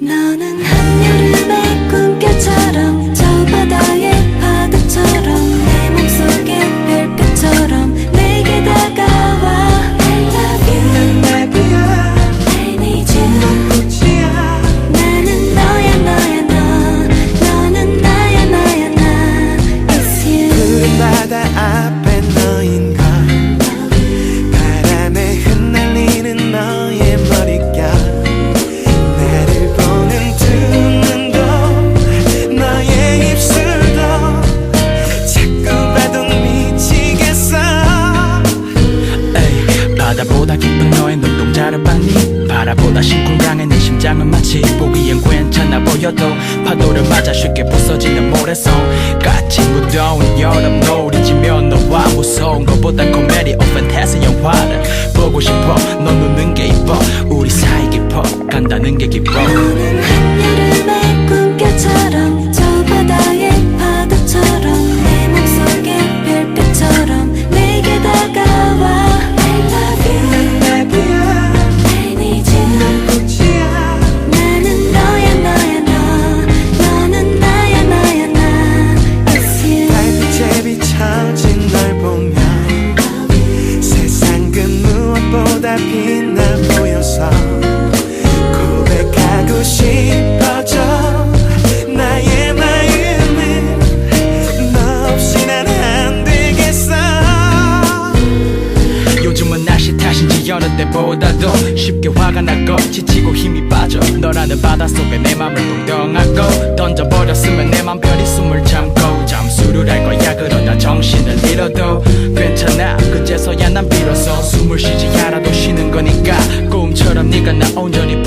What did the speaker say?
너는 바다보다 깊은 너의 눈동자를 봤니 바라보다 심쿵강해 내 심장은 마치 보기엔 괜찮아 보여도 파도를 맞아 쉽게 부서지는 모래성 같이 무더운 여름 노을이 지면 너와 무서운 것보단 코미디 오 판타지 영화를 보고 싶어. 넌 웃는 게 이뻐. 우리 사이 깊어. 간다는 게 기뻐 빛나 보여서 고백하고 싶어져 나의 마음은 너 없이 난 안 되겠어. 요즘은 날씨 탓인지 여느 때보다도 쉽게 화가 나고 지치고 힘이 빠져. 너라는 바닷속에 내 맘을 동동하고 비로소 숨을 쉬지 않아도 쉬는 거니까 꿈처럼 네가 나 온전히